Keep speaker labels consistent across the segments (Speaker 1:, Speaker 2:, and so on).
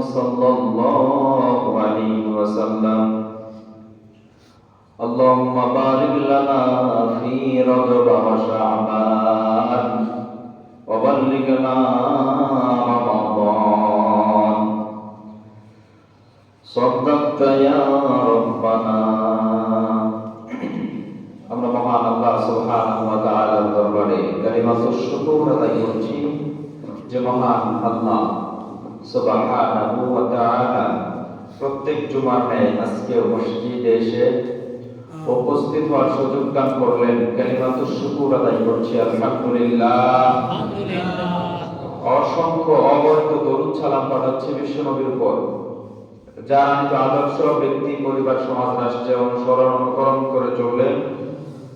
Speaker 1: صلى الله عليه وسلم اللهم بارك لنا في رجب وشعبان وبلغنا رمضان صدقت يا ربنا আমরা মহান আল্লাহ সুবহানাহু ওয়া তাআলার দরবারে কালিমাতুশ শুকর আদায় করছি যে মহান আল্লাহ জুমার ন্যায় আজকে মসজিদে এসে উপস্থিত হওয়ার সুযোগ দান করলেন। কালিমাতুশ শুকর আদায় করছি আলহামদুলিল্লাহ। অসংখ্য অবৈধ দরুদ সালাম পাঠাচ্ছে বিশ্বনবীর উপর। যার আমি আদর্শ ব্যক্তি পরিবার সমাজ রাষ্ট্রে অনুসরণ অনুকরণ করে চললেন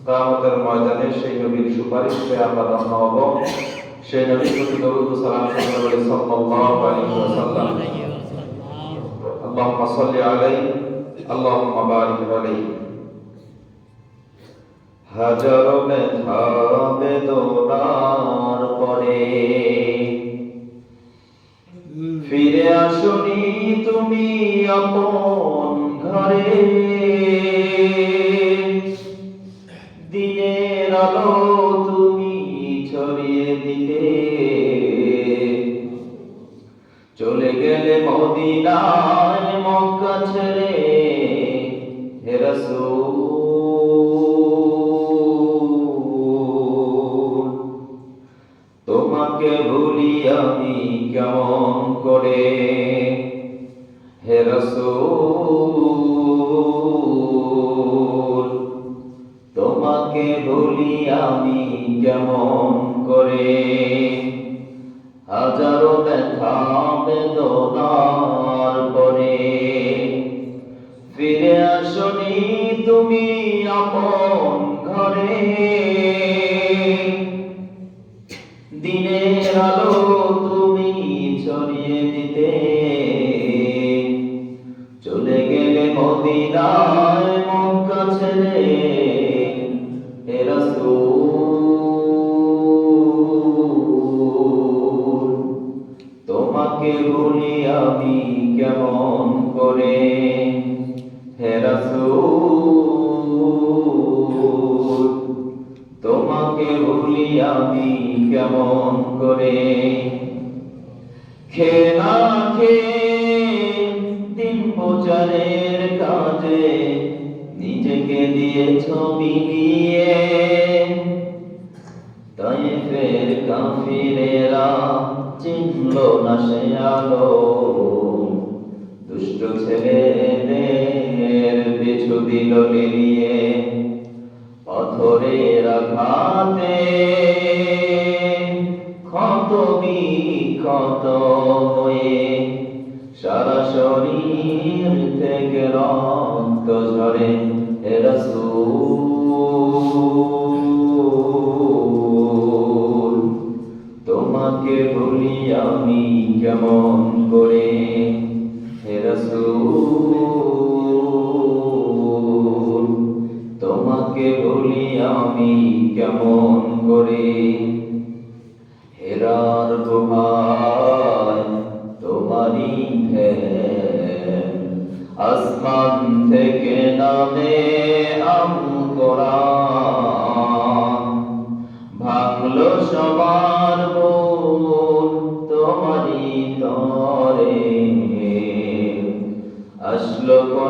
Speaker 1: কামতের ময়দানে সেই নবীর সুপারিশ পেয়ে আমরা ধন্য হব। সেই নবীর প্রতি দরুদ সালাম সাল্লাল্লাহু আলাইহি ওয়াসাল্লাম। আল্লাহুম্মা সাল্লি আলাইহি আল্লাহুম্মা বারিক আলাইহি হাজারো পরে ফিরে আসনি তুমি আপন ঘরে। দিনের আলো তুমি ছড়িয়ে দিতে। চলে গেলে মদিনায় মক্কা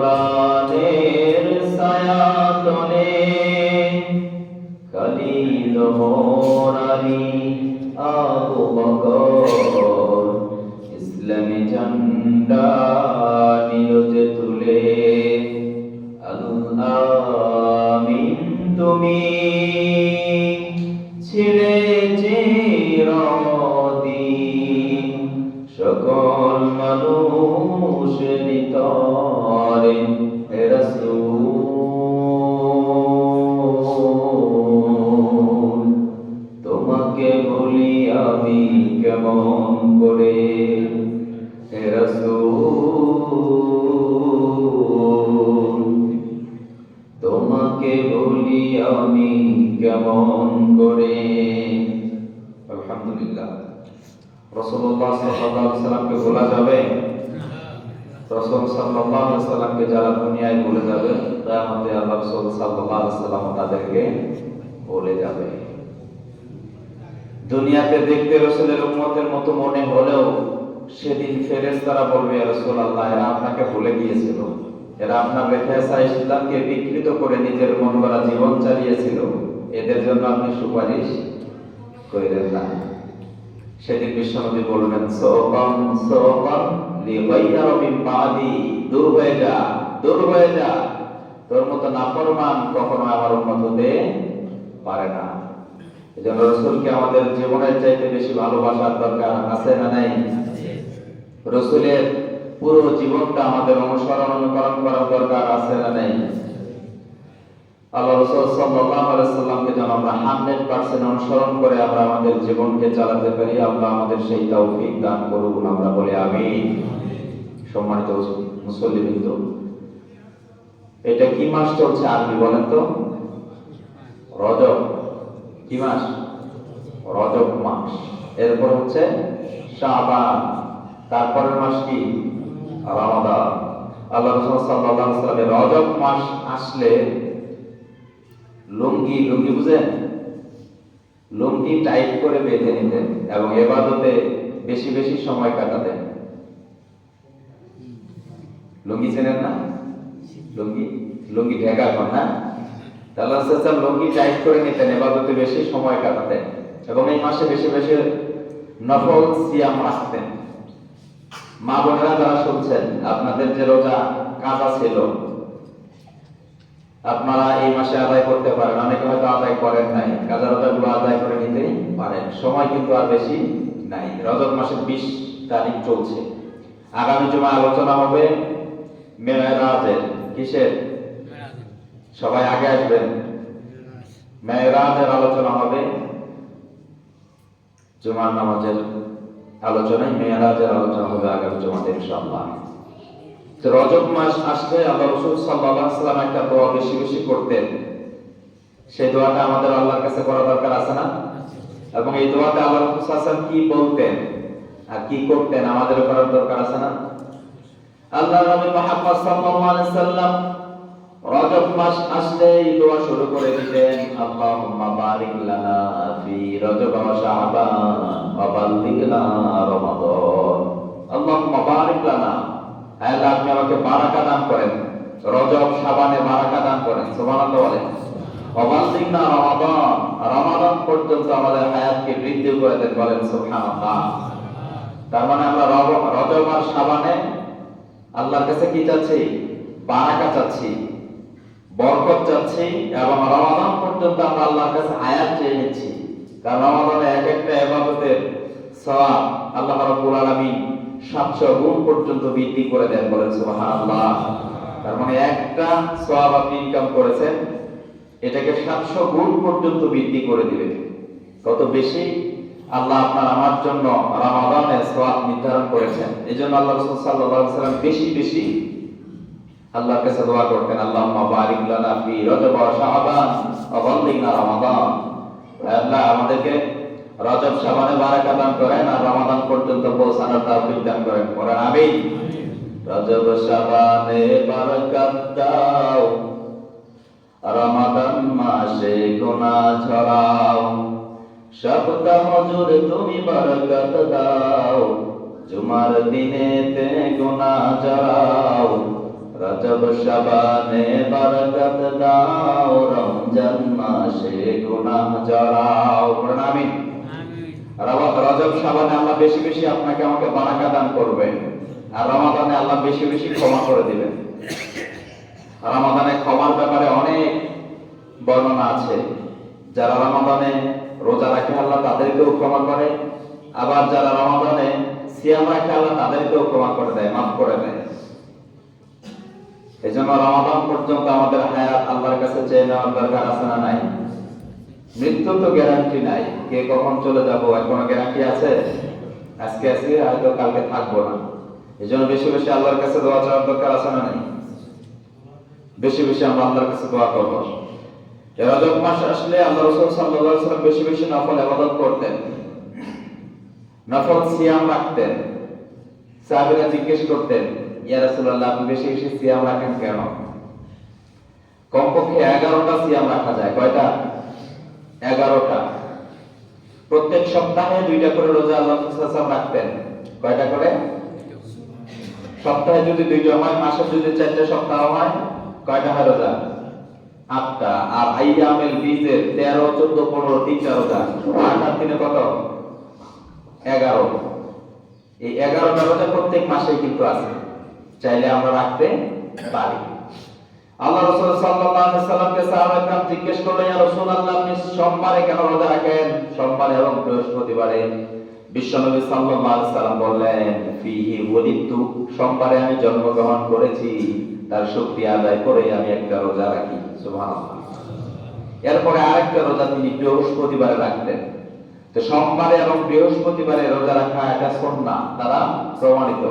Speaker 1: আসলো কোরআনের বলি আমি কেমন করে? তোমাকে বলি আমি কেমন করে? আলহামদুলিল্লাহ। সাল্লামকে বলা যাবে? রসুল যারা দুনিয়ায় ভুলে যাবে আল্লাহ সাল্লাম তাদেরকে বলে যাবে। দুনিয়াতে দেখতে রসুলের উম্মতের মতো মনে হলেও সেদিন ফেরেশতারা বলবে, ইয়া রাসূলুল্লাহ, এরা আপনাকে ভুলে গিয়েছিল। এরা আপনার রেখে আসা ইসলামকে বিকৃত করে নিজের মন গড়া জীবন চালিয়েছিল। এদের জন্য আপনি সুপারিশ করিলেন না। সেদিন বিশ্বনবী বলবেন সোকম সোকম লিগাইয়ার বাদি, দূর হয়ে যা, দূর হয়ে যা। তোর মতো নাফরমান কখনো আমার উন্মত হতে পারে না। এজন্য আমাদের জীবনের চাইতে বেশি ভালোবাসার দরকার, আছে না নাই? পুরো জীবনটা আমাদের অনুসরণ, অনুকরণ করার দরকার, আছে না নাই? আল্লাহ সাল্লাল্লাহু আলাইহি সাল্লামকে যেন আমরা 100% অনুসরণ করে আমরা আমাদের জীবনকে চালাতে পারি, আল্লাহ আমাদের সেই তৌফিক দান করুন আমরা বলি, আমিন। সম্মানিত মুসল্লিবৃন্দ, এটা কি মাস চলছে আরবি বলেন তো? রজব। কি মাস? রজব মাস। এরপর হচ্ছে শাবান। তারপরের মাস কি? রমাদান আল্লাহ রাসূল সাল্লাল্লাহু আলাইহি রজব মাস আসলে লুঙ্গি লুঙ্গি বুঝেন? লুঙ্গি টাইট করে বেঁধে নিতেন এবং এবাদতে বেশি বেশি সময় কাটাতেন। লুঙ্গি চেনেন না? লুঙ্গি? লুঙ্গি ঢেকা না সাল্লাম লুঙ্গি টাইট করে নিতেন, এবাদতে বেশি সময় কাটাতেন এবং এই মাসে বেশি বেশি নফল সিয়াম রাখতেন। মা বোনেরা যারা শুনছেন, আপনাদের যে রোজা কাজা ছিল, আপনারা এই মাসে আদায় করতে পারেন। অনেকে হয়তো আদায় করেন নাই, কাজা রোজা গুলো আদায় করে নিতে পারেন। সময় কিন্তু আর বেশি নাই। রজব মাসের বিশ তারিখ চলছে। আগামী জমা আলোচনা হবে মেয়েরাজের কিসের? সবাই আগে আসবেন। মেয়েরাজের আলোচনা হবে। জুমার নামাজের আলোচনায় মেয়েরাজের আলোচনা হবে আগামী জমাতে, ইনশাআল্লাহ। রজব মাস আসলে আল্লাহ রসুল আলাইহি সাল্লাম একটা দোয়া বেশি বেশি করতেন। সেই দোয়াটা আমাদের আল্লাহর কাছে করা দরকার আছে না? এবং এই দোয়াতে আল্লাহ রসুল সাল্লাল্লাহু কি বলতেন আর কি করতেন আমাদের করার দরকার আছে না? আল্লাহ নবী মুহাম্মদ সাল্লাল্লাহু আলাইহি সাল্লাম রজব মাস আসলে এই দোয়া শুরু করে দিতেন, আল্লাহুম্মা বারিক লানা ফি রজব ওয়া শাবান ওয়া বাল্লিগনা রমাদান। আল্লাহুম্মা বারিক লানা। হে আল্লাহ আপনি আমাকে বারাকা দান করেন। রজব, শাবানে বারাকা দান করেন। সুবহানাল্লাহ বলেন। ওয়া বাল্লিগনা রমাদান। রমাদান পর্যন্ত আমাদের হায়াতকে বৃদ্ধি করে দেন বলেন সুবহানাল্লাহ। তার মানে আমরা রজব আর শাবানে আল্লাহর কাছে কি চাচ্ছি? বারাকা চাচ্ছি। বরকত চাচ্ছি এবং রমাদান পর্যন্ত আমরা আল্লাহর কাছে হায়াত চেয়ে নিচ্ছি। কারণ রমাদানে এক একটা ইবাদতের সওয়াব আল্লাহ রাব্বুল আলামিন 700 গুণ পর্যন্ত বৃদ্ধি করে দেন বলেন সুবহানাল্লাহ। তার মানে একটা সওয়াব আপনি ইনকাম করেছেন, এটাকে 700 গুণ পর্যন্ত বৃদ্ধি করে দিবেন। কত বেশি? আল্লাহ আপনার আমার জন্য রমাদানের সওয়াব নির্ধারণ করেছেন। এজন্য আল্লাহ রাসূল সাল্লাল্লাহু সাল্লাম বেশি বেশি আল্লাহর কাছে দোয়া করতেন, আল্লাহুম্মা বারিক লানা ফি রজব ওয়া শাবান ওয়া বাল্লিগনা রমাদান। আল্লাহ, আমাদেরকে রজব শাবানে বারাকা দান করেন আর রমাদান পর্যন্ত পৌঁছানোর তৌফিক দান করেন। পড়েন, আমিন। রজব শাবানে বারাকাত দাও, রমাদান মাসে গুনাহ ঝরাও, সপ্তাহ জুড়ে তুমি বরকত দাও, জুমার দিনেতে গুনাহ জড়াও রজব শাবানে বরকত দাও রমজান মাসে গুনাহ জড়াও। আমিন। রজব শাবানে আল্লাহ বেশি বেশি আপনাকে আমাকে বারাকা দান করবেন আর রমাদানে আল্লাহ বেশি বেশি ক্ষমা করে দিবেন। রমাদানে ক্ষমার ব্যাপারে অনেক বর্ণনা আছে। যারা রমাদানে রোজা রাখে আল্লাহ তাদেরকেও ক্ষমা করে। আবার যারা রমাদানে সিয়াম রাখে আল্লাহ তাদেরকেও ক্ষমা করে দেয় মাফ করে দেয়। এই জন্য রমাদান পর্যন্ত আমাদের হায়াত আল্লাহর কাছে চেয়ে নেওয়ার দরকার আছে না নাই? মৃত্যু তো গ্যারান্টি নাই। কে কখন চলে যাব, আর কোনো গ্যারান্টি আছে? আজকে আছি হয়তো কালকে থাকব না। এই জন্য বেশি বেশি আল্লাহর কাছে দোয়া চাওয়ার দরকার আছে না নাই? বেশি বেশি আমরা আল্লাহর কাছে দোয়া করব। রজব মাস আসলে আল্লাহ রাসূল আলাইহি বেশি বেশি নফল ইবাদত করতেন। নফল সিয়াম রাখতেন। সাহাবীরা জিজ্ঞেস করতেন ইয়া আপনি বেশি বেশি সিয়াম রাখেন কেন? কমপক্ষে এগারোটা সিয়াম রাখা যায়। কয়টা? এগারোটা। প্রত্যেক সপ্তাহে দুইটা করে রোজা আল্লাহ রাখতেন। কয়টা করে? সপ্তাহে যদি দুইটা হয়, মাসে যদি চারটা সপ্তাহ হয়, কয়টা হয় রোজা? আটটা। আর আইয়ামেল বীজের তেরো, চোদ্দ, পনেরো, তিনটা রোজা। আট আর তিনে কত? এগারো। এই এগারোটা রোজা প্রত্যেক মাসে কিন্তু আছে। চাইলে আমরা রাখতে পারি। আল্লাহ রাসূল সাল্লাল্লাহু আলাইহি সাল্লামকে সাহাবায়ে সাহাবাহাম জিজ্ঞেস করলেন, ইয়া রাসূলুল্লাহ, আপনি সোমবারে কেন রোজা রাখেন? সোমবারে এবং বৃহস্পতিবারে। বিশ্বনবী সাল্লাল্লাহু আলাইহি সাল্লাম বললেন, ফিহি ওয়ালিদু সোমবারে আমি জন্মগ্রহণ করেছি, তার শক্তি আদায় করে আমি একটা রোজা রাখি। সুবহানাল্লাহ। এরপরে আরেকটা রোজা তিনি বৃহস্পতিবারে রাখতেন তো সোমবারে এবং বৃহস্পতিবারে রোজা রাখা এটা সুন্নাহ, তারা প্রমাণিত।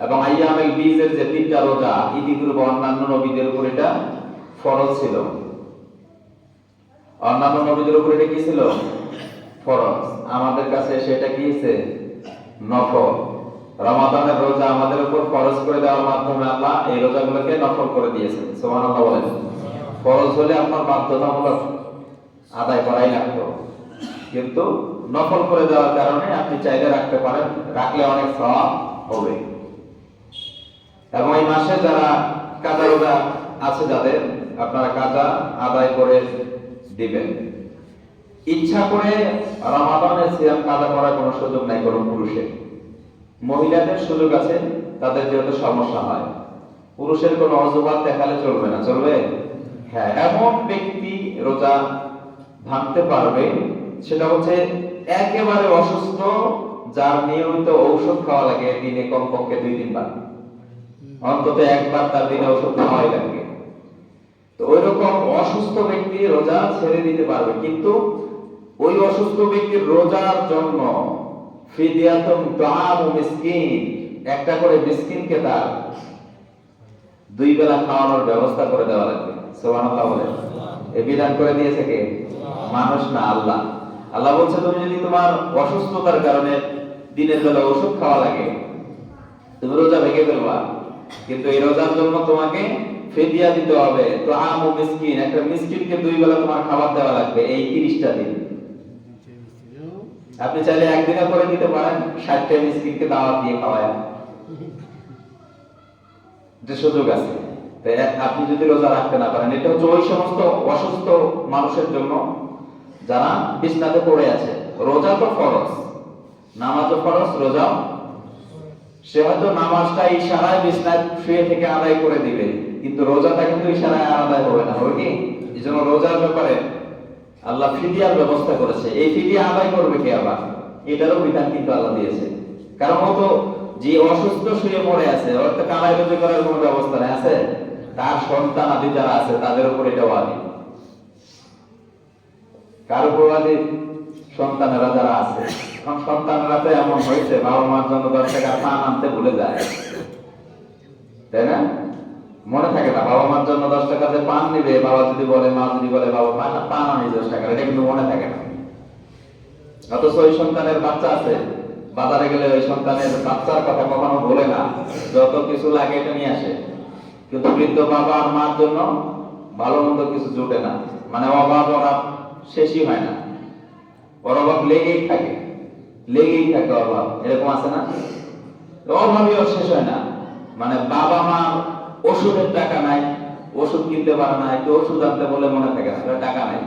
Speaker 1: এবং আইয়ামেল বীজের যে তিনটা রোজা ইদিগুলো বা অন্যান্য নবীদের উপর এটা ফরজ ছিল। অন্যান্য নবীদের উপর এটা কি ছিল? ফরজ। আমাদের কাছে সেটা কি হয়েছে? নফল। রমাদানের রোজা আমাদের উপর ফরজ করে দেওয়ার মাধ্যমে আল্লাহ এই রোজাগুলোকে নফল করে দিয়েছেন। সুবহানাল্লাহ বলেন। ফরজ হলে আপনার বাধ্যতামূলক আদায় করাই লাগতো। কিন্তু নফল করে দেওয়ার কারণে আপনি চাইলে রাখতে পারেন, রাখলে অনেক সওয়াব হবে। এবং এই মাসে যারা কাজা রোজা আছে যাদের, আপনারা কাজা আদায় করে দিবেন। ইচ্ছা করে রমাদানের সিয়াম কাজা করার কোনো সুযোগ নাই কোনো পুরুষের। মহিলাদের সুযোগ আছে, তাদের যেহেতু সমস্যা হয়। পুরুষের কোনো অজুহাত দেখালে চলবে না, চলবে? হ্যাঁ এমন ব্যক্তি রোজা ভাঙতে পারবে, সেটা হচ্ছে একেবারে অসুস্থ, যার নিয়মিত ঔষধ খাওয়া লাগে, দিনে কমপক্ষে দুই দিন তিনবার। অন্তত একবার তার দিনে ওষুধ খাওয়াই লাগবে তো ওই রকম অসুস্থ ব্যক্তি রোজা ছেড়ে দিতে পারবে, কিন্তু ওই অসুস্থ ব্যক্তির রোজার জন্য ফিদিয়াতুন তাআমু মিসকিন, একটা করে মিসকিনকে তার দুই বেলা খাওয়ানোর ব্যবস্থা করে দেওয়া লাগবে। সুবহানাল্লাহ বলে। বিধান করে দিয়েছে কে? মানুষ না, আল্লাহ। আল্লাহ বলছে, তুমি যদি তোমার অসুস্থতার কারণে দিনের বেলা ওষুধ খাওয়া লাগে, তুমি রোজা ভেঙে ফেলবা। কিন্তু এই রোজার জন্য তোমাকে ফেদিয়া দিতে হবে। তো আম ও মিসকিন, একটা মিসকিনকে দুই বেলা তোমার খাবার দেওয়া লাগবে, এই তিরিশটা দিন। আপনি চাইলে একদিনে করে দিতে পারেন, ষাটটা মিসকিনকে দাওয়াত দিয়ে খাওয়ায়। যে সুযোগ আছে। আপনি যদি রোজা রাখতে না পারেন, এটা হচ্ছে ওই সমস্ত অসুস্থ মানুষের জন্য যারা বিছনাতে পড়ে আছে। রোজা তো ফরজ, নামাজও ফরজ, রোজাও সে হয়তো নামাজটা ইশারায় বিছনায় শুয়ে থেকে আদায় করে দিবে, কিন্তু রোজাটা কিন্তু ইশারায় আদায় হবে না, হবে কি? এই জন্য রোজার ব্যাপারে আল্লাহ ফিদিয়ার ব্যবস্থা করেছে। এই ফিদিয়া আদায় করবে কে আবার? এটারও বিধান কিন্তু আল্লাহ দিয়েছে। কারণ ও তো যে অসুস্থ শুয়ে পড়ে আছে তো কামাই রোজা করার কোনো ব্যবস্থা নেই, আছে? তার সন্তান আদি যারা আছে, তাদের উপর এটা ওয়াজিব। কার উপর ওয়াজিব? সন্তানেরা যারা আছে সন্তানেরা তো এমন হয়েছে, বাবা মার জন্য দশ টাকা পান আনতে ভুলে যায়। তাই না? মনে থাকে না, বাবা মার জন্য দশ টাকা যে পান নিবে, বাবা যদি বলে, মা যদি বলে, বাবা, পান পান আনি দশ টাকা। এটা কিন্তু মনে থাকে না। অথচ ওই সন্তানের বাচ্চা আছে, বাজারে গেলে ওই সন্তানের বাচ্চার কথা কখনো বলে না, যত কিছু লাগে এটা নিয়ে আসে। কিন্তু বৃদ্ধ বাবা আর মার জন্য ভালো মন্দ কিছু জুটে না। মানে অভাব অভাব শেষই হয় না। অভাব লেগেই থাকে লেগেই থাকে অভাব, এরকম আছে না? অভাবই শেষ হয় না। মানে বাবা মা ওষুধের টাকা নাই, ওষুধ কিনতে পারে না, একটু ওষুধ আনতে বলে মনে থাকে না টাকা নাই।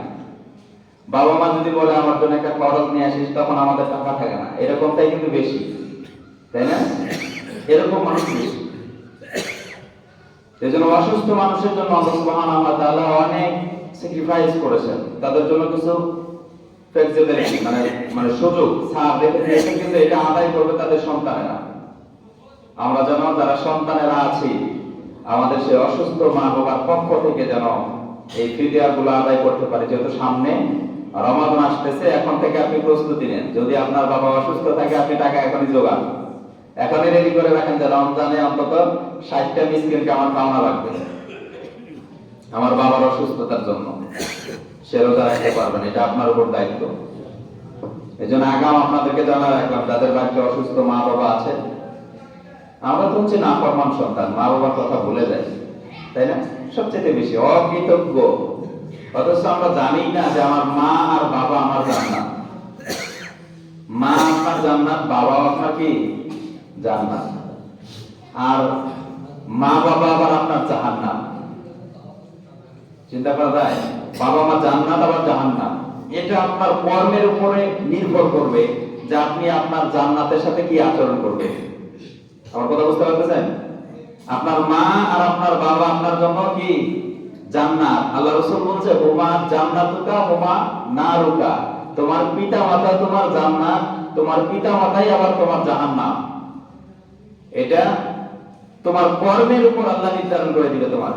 Speaker 1: বাবা মা যদি বলে, আমার জন্য একটা খরচ নিয়ে আসিস, তখন আমাদের টাকা থাকে না। এরকমটাই কিন্তু বেশি, তাই না? এরকম মানুষ বেশি। এই জন্য অসুস্থ মানুষের জন্য অনেক স্যাক্রিফাইস করেছেন। তাদের জন্য কিছু ফ্লেক্সিবিলিটি মানে মানে সুযোগ কিন্তু এটা আদায় করবে তাদের সন্তানেরা। আমরা যেন যারা সন্তানেরা আছি, আমাদের সেই অসুস্থ মা বাবার পক্ষ থেকে যেন এই আদায় করতে পারি, যেহেতু সামনে আসতেছে, এখন থেকে আপনি প্রস্তুতি নেন। যদি আপনার বাবা অসুস্থ থাকে, আপনি টাকা এখনই জোগান। এখনই রেডি করে রাখেন যে রমজানে অন্তত ষাটটা মিসকিনকে আমার পাওনা লাগবে। আমার বাবার অসুস্থতার জন্য। সে রোজা রাখতে পারবেন এটা আপনার উপর দায়িত্ব। এই জন্য আগাম আপনাদেরকে জানা রাখলাম, যাদের বাড়িতে অসুস্থ মা বাবা আছে, আমরা তো হচ্ছে নাফরমান সন্তান মা বাবার কথা ভুলে যাই, তাই না? সবচেয়ে বেশি অকৃতজ্ঞ। অথচ আমরা জানি না যে আমার মা আর বাবা আমার জান্নাত। মা আপনার জান্নাত, বাবা আপনার কি? জান্নাত। আর মা বাবা আবার আপনার জাহান্নাম। চিন্তা করা যায়, বাবা মা জান্নাত, আবার জাহান্নাম। এটা আপনার কর্মের উপরে নির্ভর করবে যে আপনি আপনার জান্নাতের সাথে কি আচরণ করবেন। আমার কথা বুঝতে পারতেছেন? আপনার মা আর আপনার বাবা, আপনার জন্য কি? জান্নাত। আল্লাহ রসুল বলছে হুমা জান্নাতুকা হুমা নারুকা। তোমার পিতা মাতা তোমার জান্নাত, তোমার পিতা মাতাই আবার তোমার জাহান্নাম। এটা তোমার কর্মের উপর আল্লাহ নির্ধারণ করে দিবে তোমার।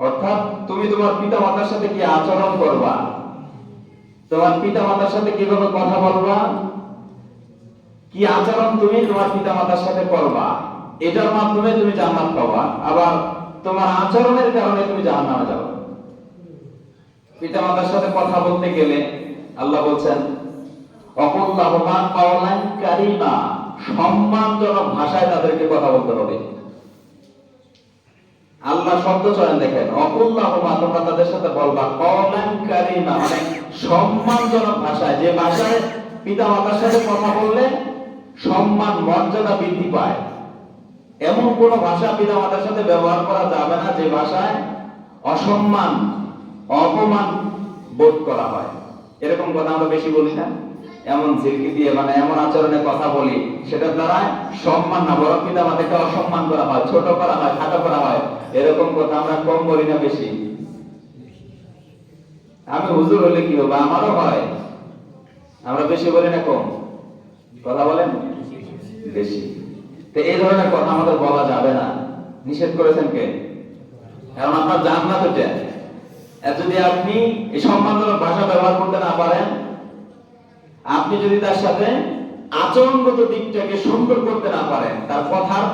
Speaker 1: অর্থাৎ তুমি তোমার পিতা মাতার সাথে কি আচরণ করবা? তোমার পিতা মাতার সাথে কীভাবে কথা বলবা? কি আচরণ তুমি তোমার পিতা মাতার সাথে করবা? এটার মাধ্যমে তুমি জান্নাত পাবা। আবার তোমার আচরণের কারণে তুমি জাহান্নামে যাবে। পিতা মাতার সাথে কথা বলতে গেলে আল্লাহ বলছেন অকুল্লাহমা কাওলান কারিমা। সম্মানজনক ভাষায় তাদেরকে কথা বলতে হবে। আল্লাহ শব্দ চয়ন দেখেন। অকুল্লাহমা তোমরা তাদের সাথে বলবা কাওলান কারিমা মানে সম্মানজনক ভাষায়। যে ভাষায় পিতা মাতার সাথে কথা বললে সম্মান, মর্যাদা বৃদ্ধি পায়। এমন কোন ভাষা পিতা মাতার সাথে ব্যবহার করা যাবে না যে ভাষায় অসম্মান, অপমান বোধ করা হয়। এরকম কথা আমরা বেশি বলি না। এমন ঝিলকি দিয়ে মানে এমন আচরণে কথা বলি, সেটার দ্বারা সম্মান না বড় পিতা মাতাকে অসম্মান করা হয়, ছোট করা হয়, খাটো করা হয়। এরকম কথা আমরা কম বলি না বেশি। আমি হুজুর হলে কি হবে? আমারও হয়। আমরা বেশি বলি না কম? কথা বলেন? বেশি। তো এই ধরনের কথা আমাদের বলা যাবে না। নিষেধ করেছেন কে? কারণ আপনার জান্নাত এটা। আর যদি আপনি এই সম্মানজনক ভাষা ব্যবহার করতে না পারেন, আপনি যদি তার সাথে আচরণগত দিকটাকে সুন্দর করতে না পারেন। তার কথার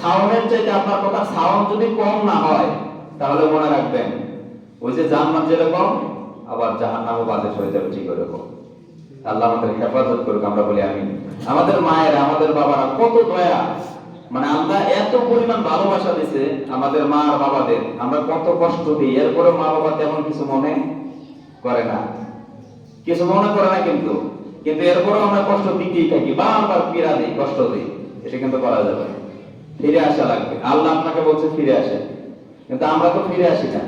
Speaker 1: সাউন্ডের চাইতে আপনার কথার সাউন্ড যদি কম না হয়, তাহলে মনে রাখবেন, ওই যে জান্নাত যেরকম, আবার জাহান্নামও বাদেশ হয়ে যাবে ঠিক ওরকম। আল্লাহ আমাদের হেফাজত করুক, আমরা বলি আমি আমাদের মায়েরা, আমাদের বাবারা কত দয়া। মানে আল্লাহ এত পরিমাণ ভালোবাসা দিছে আমাদের মা আর বাবাদের, আমরা কত কষ্ট দিই। এরপরে মা বাবা তেমন কিছু মনে করে না। কিছু মনে করে না কিন্তু। কিন্তু এরপরেও আমরা কষ্ট দিতেই থাকি, বারবার পীড়া দিই, কষ্ট দিই এটা কিন্তু করা যাবে ফিরে আসা লাগবে। আল্লাহ আপনাকে বলছে, ফিরে আসে কিন্তু আমরা তো ফিরে আসি না।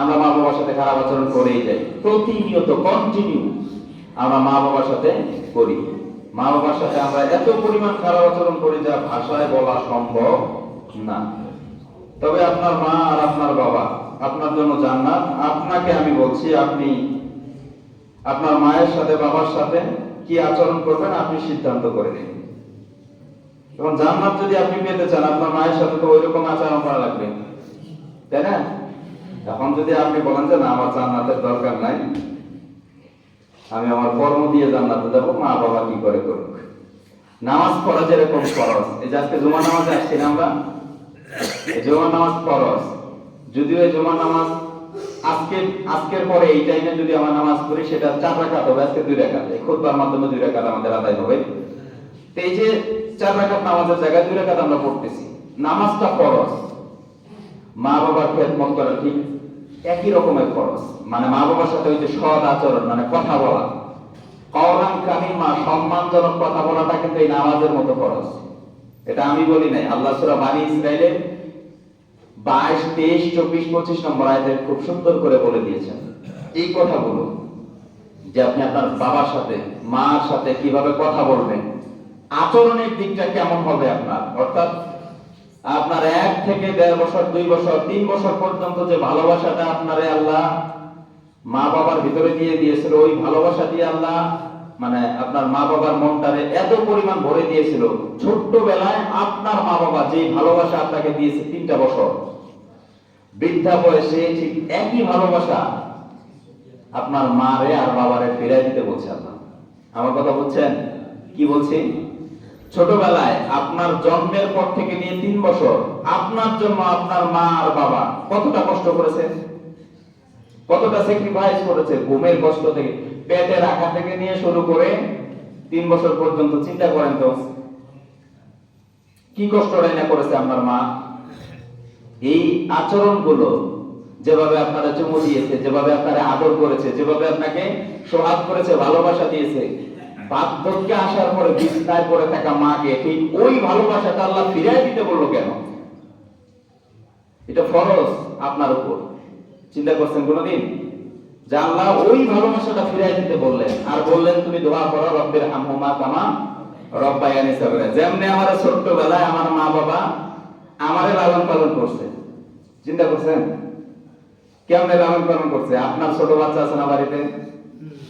Speaker 1: আমরা মা বাবার সাথে খারাপ আচরণ করেই যাই। প্রতিনিয়ত কন্টিনিউ আমরা মা বাবার সাথে করি। মা বাবার সাথে আমরা এত পরিমাণ খারাপ আচরণ করি যা ভাষায় বলা সম্ভব না। তবে আপনার মা আর আপনার বাবা, আপনার জন্য জান্নাত। আপনাকে আমি বলছি, আপনি আপনার মায়ের সাথে, বাবার সাথে কি আচরণ করবেন আপনি সিদ্ধান্ত করে নিন। এবং জান্নাত যদি আপনি পেতে চান, আপনার মায়ের সাথে তো ওই রকম আচরণ করা লাগবে। তাই না? এখন যদি আপনি বলেন যে, না, আমার জান্নাতের দরকার নাই, আমি আমার কর্ম দিয়ে জান্নাতে যাব, মা বাবা কি করে করুক? নামাজ পড়া যেরকম ফরজ, এই যে আজকে জুমা নামাজে আসছি না আমরা, এই জুমা নামাজ ফরজ। যদিও এই জুমা নামাজ আজকে আজকের পরে এই টাইমে যদি আমার নামাজ পড়ি, সেটা চার রাকাত হবে, আজকে দুই রাকাত। এই খুতবার মাধ্যমে দুই রাকাত আমাদের আদায় হবে। এই যে চার রাকাত নামাজের জায়গায় দুই রাকাত আমরা পড়তেছি। নামাজটা ফরজ। মা বাবার করা ঠিক একই রকমের খরচ মানে মা বাবার সাথে ওই যে সৎ আচরণ মানে কথা বলা। কওলান কালিমা সম্মানজনক কথা বলাটা কিন্তু এই নামাজের মতো খরচ এটা আমি বলি নাই। আল্লাহ সূরা বানি ইসরাইলের বাইশ, তেইশ, চব্বিশ, পঁচিশ নম্বর আয়াতে খুব সুন্দর করে বলে দিয়েছেন। এই কথাগুলো যে আপনি আপনার বাবার সাথে, মার সাথে কীভাবে কথা বলবেন, আচরণের দিকটা কেমন হবে আপনার? অর্থাৎ আপনার এক থেকে দেড় বছর, দুই বছর, তিন বছর পর্যন্ত যে ভালোবাসাটা আপনারে আল্লাহ মা বাবার ভিতরে দিয়ে দিয়েছিল, ওই ভালোবাসা দিয়ে আল্লাহ মানে আপনার মা বাবার মনটারে এত পরিমাণ ভরে দিয়েছিল। ছোট্টবেলায় আপনার মা বাবা যে ভালোবাসা আপনাকে দিয়েছে তিনটা বছর। বৃদ্ধা বয়সে ঠিক একই ভালোবাসা আপনার মারে আর বাবারে ফিরাই দিতে বলছে আল্লাহ। আমার কথা বলছেন কি বলছি? ছোটবেলায় আপনার জন্মের পর থেকে নিয়ে তিন বছর আপনার জন্য আপনার মা আর বাবা কতটা কষ্ট করেছে কতটা স্যাক্রিফাইস করেছে? ঘুমের কষ্ট থেকে পেটে রাখা থেকে নিয়ে শুরু করে তিন বছর পর্যন্ত চিন্তা করেন তো, কি কষ্টটাই না করেছে আপনার মা? এই আচরণগুলো যেভাবে আপনারা চুমু দিয়েছে, যেভাবে আপনারা আদর করেছে, যেভাবে আপনাকে সোহাগ করেছে, ভালোবাসা দিয়েছে, বার্ধক্যে আসার পরে বিছনায় পড়ে থাকা মাকে ঠিক ওই ভালোবাসাটা আল্লাহ ফিরিয়ে দিতে বলল কেন? এটা ফরজ আপনার উপর। চিন্তা করছেন কোনোদিন? যে আল্লাহ ওই ভালোবাসাটা ফিরিয়ে দিতে বললেন। আর বললেন, তুমি দোয়া করো, রব্বের কামা রব্বায়ানি যেমনি আমার ছোট্টবেলায় আমার মা বাবা আমারে লালন পালন করছে। চিন্তা করছেন? কেমনে লালন পালন করছে? আপনার ছোট বাচ্চা আছে না বাড়িতে?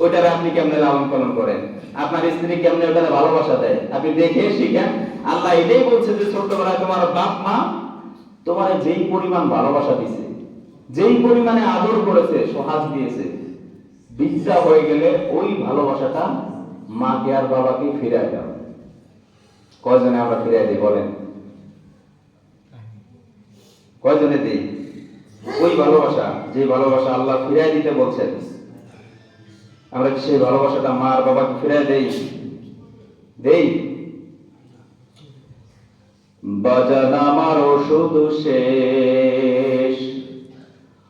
Speaker 1: ওইটারে আপনি কেমনে লালন পালন করেন? আপনার স্ত্রী কেমনে ওটারে ভালোবাসা দেয়? আপনি দেখে শিখেন। আল্লাহ এটাই বলছে যে ছোটবেলায় তোমার বাপ মা তোমার যেই পরিমাণ ভালোবাসা দিছে যেই পরিমাণে আদর করেছে সহাজ দিয়েছে, বিদ্যা হয়ে গেলে ওই ভালোবাসাটা মাকে আর বাবাকে ফিরাই দাও। কয়জনে আমরা ফিরাই দিই, বলেন? কয়জনে দিই? ওই ভালোবাসা যে ভালোবাসা আল্লাহ ফিরাই দিতে বলছেন, আমরা কি সেই ভালোবাসাটা মা আর বাবাকে ফিরাই দেই? দেই? বাজান আমার ওষুধ শেষ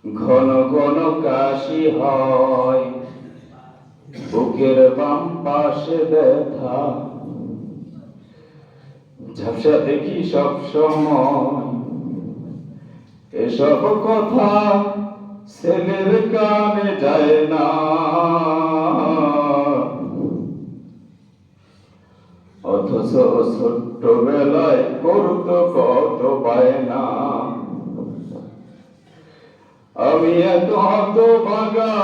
Speaker 1: ঘন ঘন কাশি হয়। বুকের বাম পাশে ব্যথা। ঝাপসা দেখি সব সময়। এসব কথা ছেলের কানে যায় না। অথচ ছোট্ট বেলায় করতো কত বায়না। আমি এত হত ভাগা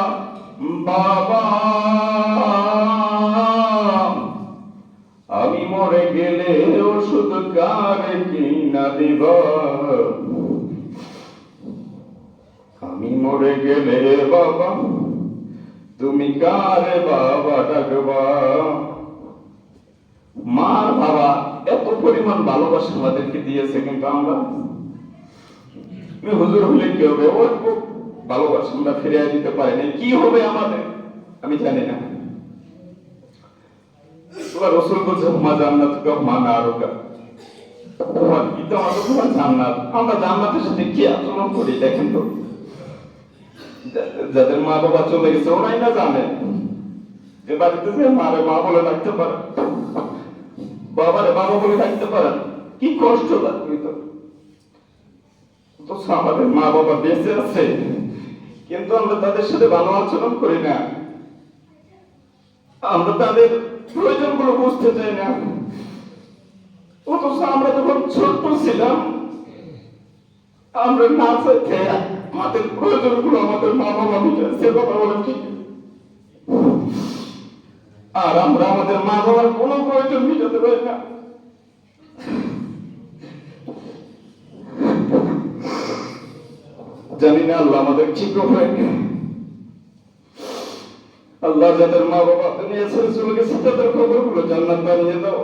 Speaker 1: বাবা। আমি মরে গেলে ওষুধ কারে কিনা দিব? আমি মরে গেলে বাবা, তুমি কারে বাবা ডাকবা? মার বাবা, এত পরিমাণ ভালোবাসা আমাদেরকে দিয়েছে কিন্তু আমরা? হুজুর হলে কি হবে? খুব ভালোবাসা আমরা ফিরিয়ে দিতে পারি না কি হবে আমাদের? আমি জানি না। তোমার রসুল বলছে, হুমা জান্নাত কা হুমা নারুকা। তোমার গীতা আমাদের তোমার জান্নাত। আমরা জান্নাতের সাথে কি আচরণ করি, দেখেন তো? যাদের মা বাবা চলে গেছে, ওরাই না জানে। যে বাড়িতে যে মারে, মা বলে ডাকতে পারে। বাবারে বাবা বলে ডাকতে পারেন কি কষ্ট লাগবে তো? আমাদের মা বাবা বেঁচে আছে। কিন্তু আমরা তাদের সাথে ভালো আচরণ করি না। আমরা তাদের প্রয়োজনগুলো বুঝতে চাই না। অথচ আমরা যখন ছোট্ট ছিলাম, আমরা না চাইতে আমাদের প্রয়োজনগুলো আমাদের মা বাবা মিটাচ্ছে কথা বলে ঠিক। আর আমরা আমাদের মা বাবার কোনো প্রয়োজন মিটাতে পারি না। জানি না আল্লাহ আমাদের কি করবে আল্লাহ যাদের মা বাবা দুনিয়া চলে গেছে, তাদের খবরগুলো জান্নাত বানিয়ে দাও।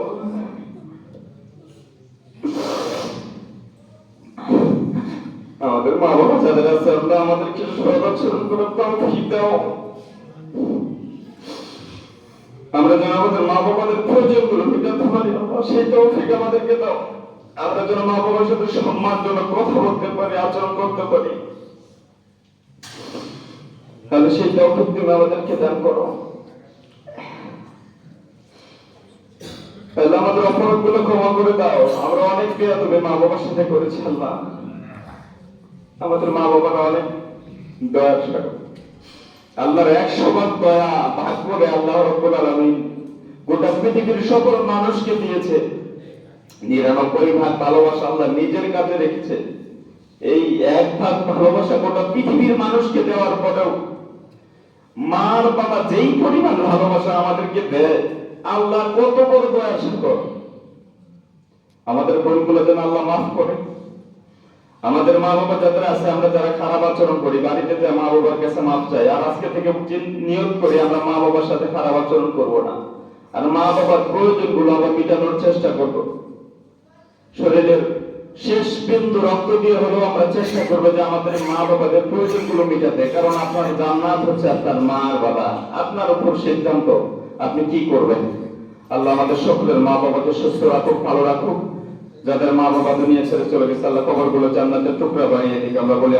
Speaker 1: আমাদের মা বাবা যাদের আছে, আল্লাহ করে তৌফিক দাও। আমরা যেন আমাদের মা বাবাদের প্রয়োজনগুলো মেটাতে পারি, আল্লাহ সেই তৌফিক আমাদেরকে দাও। আমরা যেন মা বাবার সাথে সম্মানজনক কথা বলতে পারি, আচরণ করতে পারি। তাহলে সেই তৌফিক তুমি আমাদেরকে দান করো। তাহলে আমাদের অপরাধগুলো ক্ষমা করে দাও। আমরা অনেক বিয়া তুমি মা বাবার সাথে করেছি, আল্লাহ। আমাদের মা বাবারা অনেক দয়ার সাগর আল্লাহর একশো ভাগ দয়া ভাগ করে আল্লাহ রব্বুল আলামিন গোটা পৃথিবীর সকল মানুষকে দিয়েছে। নিরানব্বই ভাগ ভালোবাসা আল্লাহ নিজের কাছে রেখেছে। এই এক ভাগ ভালোবাসা গোটা পৃথিবীর মানুষকে দেওয়ার পরেও মার বাবা যেই পরিমাণ ভালোবাসা আমাদেরকে দেয়, আল্লাহ কত বড় দয়া সাগর। আমাদের ভুলগুলো যেন আল্লাহ মাফ করে। আমাদের মা বাবা যাদের আছে, আমরা যারা খারাপ আচরণ করি, বাড়িতে যে মা বাবার কাছে মাফ চাই, আর আজকে থেকে নিয়ত করি আমরা মা বাবার সাথে খারাপ আচরণ করব না। আর মা বাবার প্রয়োজনগুলো আমরা মিটানোর চেষ্টা করব। শরীরের শেষ বিন্দু রক্ত দিয়ে হলেও আমরা চেষ্টা করব যে আমাদের মা বাবাদের প্রয়োজনগুলো মিটাতে। কারণ আপনার জান্নাত হচ্ছে আপনার মা আর বাবা আপনার উপর সিদ্ধান্ত আপনি কি করবেন? আল্লাহ আমাদের সকলের মা বাবাকে সুস্থ রাখুক, ভালো রাখুক।
Speaker 2: যাদের মা বাবা দুনিয়া ছেড়ে চলে গেছে, আল্লাহ কবরগুলো জান্নাতের টুকরা বানিয়ে দিকে। আমরা বলি।